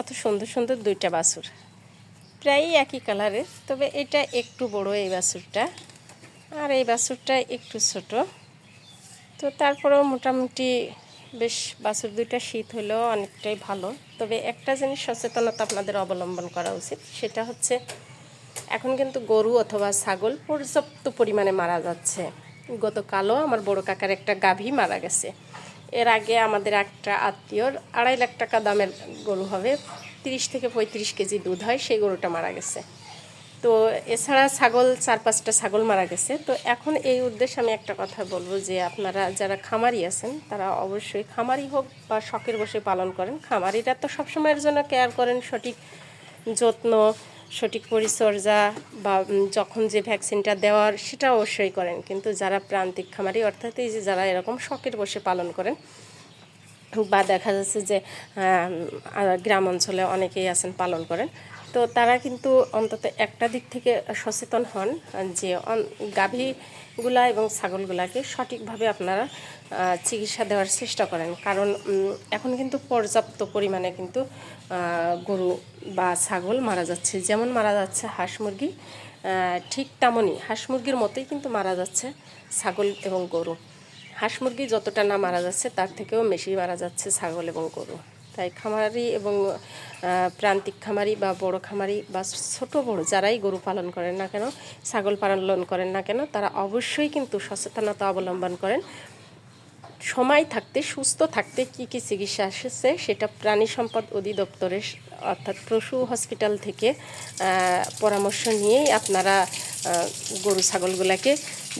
কত সুন্দর সুন্দর দুইটা বাছুর প্রায় একই কালারের, তবে এটা একটু বড় এই বাছুরটা আর এই বাছুরটা একটু ছোট। তো তারপরেও মোটামুটি বেশ বাছুর দুইটা শীত হলেও অনেকটাই ভালো। তবে একটা জিনিস সচেতনতা আপনাদের অবলম্বন করা উচিত, সেটা হচ্ছে এখন কিন্তু গরু অথবা ছাগল পর্যাপ্ত পরিমাণে মারা যাচ্ছে। গতকালও আমার বড় কাকার একটা গাভী মারা গেছে। এর আগে আমাদের একটা আত্মীয়র আড়াই লাখ টাকা দামের গরু হবে, তিরিশ থেকে পঁয়ত্রিশ কেজি দুধ হয়, সেই গরুটা মারা গেছে। তো এছাড়া ছাগল, চার পাঁচটা ছাগল মারা গেছে। তো এখন এই উদ্দেশ্যে আমি একটা কথা বলব যে আপনারা যারা খামারি আছেন, তারা অবশ্যই খামারি হোক বা শখের বসে পালন করেন। খামারিরা তো সবসময়ের জন্য কেয়ার করেন, সঠিক যত্ন সঠিক পরিচর্যা বা যখন যে ভ্যাকসিনটা দেওয়ার সেটা অবশ্যই করেন। কিন্তু যারা প্রান্তিক খামারি, অর্থাৎ এই যে যারা এরকম শখের বসে পালন করেন, বা দেখা যাচ্ছে যে গ্রাম অঞ্চলে অনেকেই আছেন পালন করেন তো তারা কিন্তু অন্তত একটা দিক থেকে সচেতন হন যে গাভীগুলা এবং ছাগলগুলাকে সঠিকভাবে আপনারা চিকিৎসা দেওয়ার চেষ্টা করেন। কারণ এখন কিন্তু পর্যাপ্ত পরিমাণে কিন্তু গরু বা ছাগল মারা যাচ্ছে। যেমন মারা যাচ্ছে হাঁস মুরগি ঠিক তেমনই হাঁস মুরগির মতোই কিন্তু মারা যাচ্ছে ছাগল এবং গরু। হাঁস মুরগি যতটা না মারা যাচ্ছে, তার থেকেও বেশি মারা যাচ্ছে ছাগল এবং গরু। তাই খামারি এবং প্রান্তিক খামারি বা বড় খামারি বা ছোট বড় যারাই গরু পালন করেন না কেন, ছাগল পালন করেন না কেন, তারা অবশ্যই কিন্তু সচেতনতা অবলম্বন করেন। সময় থাকতে, সুস্থ থাকতে কি কি চিকিৎসা আসছে সেটা প্রাণী সম্পদ অধিদপ্তরের, অর্থাৎ পশু হসপিটাল থেকে পরামর্শ নিয়েই আপনারা গরু, ছাগলগুলাকে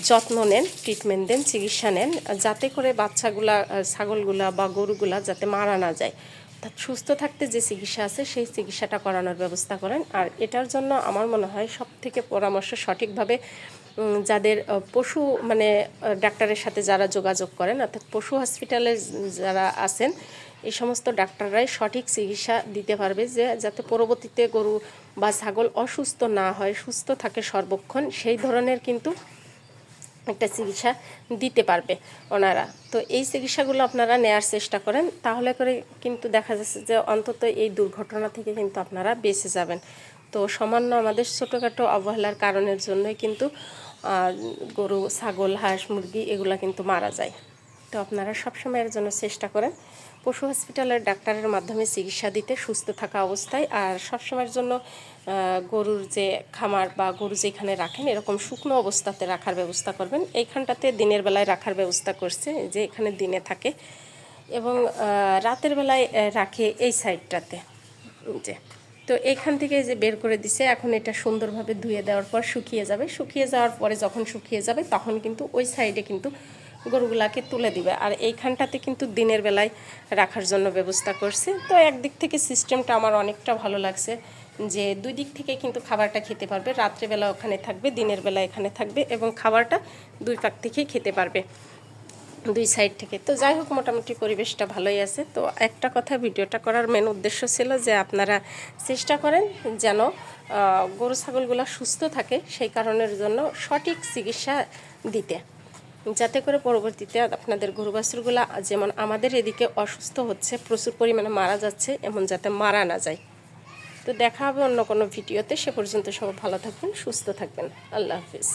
যত্ন নেন ট্রিটমেন্ট দেন, চিকিৎসা নেন, যাতে করে বাচ্চাগুলা ছাগলগুলা বা গরুগুলা যাতে মারা না যায়। অর্থাৎ সুস্থ থাকতে যে চিকিৎসা আছে, সেই চিকিৎসাটা করানোর ব্যবস্থা করেন। আর এটার জন্য আমার মনে হয় সব থেকে পরামর্শ সঠিকভাবে যাদের পশু মানে ডাক্তারের সাথে যারা যোগাযোগ করেন, অর্থাৎ পশু হসপিটালে যারা আছেন, এই সমস্ত ডাক্তাররাই সঠিক চিকিৎসা দিতে পারবে যে, যাতে পরবর্তীতে গরু বা ছাগল অসুস্থ না হয়, সুস্থ থাকে সর্বক্ষণ। সেই ধরনের কিন্তু একটা চিকিৎসা দিতে পারবে ওনারা। তো এই চিকিৎসাগুলো আপনারা নেয়ার চেষ্টা করেন, তাহলে করে কিন্তু দেখা যাচ্ছে যে অন্তত এই দুর্ঘটনা থেকে কিন্তু আপনারা বেঁচে যাবেন। তো সামান্য আমাদের ছোটোখাটো অবহেলার কারণের জন্যই কিন্তু গরু, ছাগল, হাঁস, মুরগি এগুলা কিন্তু মারা যায়। তো আপনারা সবসময় এর জন্য চেষ্টা করেন পশু হসপিটালের ডাক্তারের মাধ্যমে চিকিৎসা দিতে সুস্থ থাকা অবস্থায়। আর সবসময়ের জন্য গরুর যে খামার বা গরু যেখানে রাখেন, এরকম শুকনো অবস্থাতে রাখার ব্যবস্থা করবেন। এইখানটাতে দিনের বেলায় রাখার ব্যবস্থা করছে যে এখানে দিনে থাকে এবং রাতের বেলায় রাখে এই সাইডটাতে। যে, তো এখান থেকে যে বের করে দিছে, এখন এটা সুন্দরভাবে ধুয়ে দেওয়ার পর শুকিয়ে যাবে। শুকিয়ে যাওয়ার পরে যখন শুকিয়ে যাবে, তখন কিন্তু ওই সাইডে কিন্তু গরুগুলাকে তুলে দিবে। আর এইখানটাতে কিন্তু দিনের বেলায় রাখার জন্য ব্যবস্থা করছে। তো একদিক থেকে সিস্টেমটা আমার অনেকটা ভালো লাগছে যে দুই দিক থেকে কিন্তু খাবারটা খেতে পারবে। রাত্রেবেলা ওখানে থাকবে, দিনের বেলা এখানে থাকবে এবং খাবারটা দুই পাক থেকেই খেতে পারবে দুই সাইড থেকে। তো যাই হোক, মোটামুটি পরিবেশটা ভালোই আছে। তো একটা কথা, ভিডিওটা করার মেন উদ্দেশ্য ছিল যে আপনারা চেষ্টা করেন যেন গরু, ছাগলগুলো সুস্থ থাকে, সেই কারণের জন্য সঠিক চিকিৎসা দিতে। যাতে করে পরবর্তীতে আপনাদের গরু বাছুরগুলো যেমন আমাদের এদিকে অসুস্থ হচ্ছে, প্রচুর পরিমাণে মারা যাচ্ছে, এমন যাতে মারা না যায়। তো দেখা হবে অন্য কোনো ভিডিওতে। সে পর্যন্ত সব ভালো থাকবেন, সুস্থ থাকবেন। আল্লাহ হাফিজ।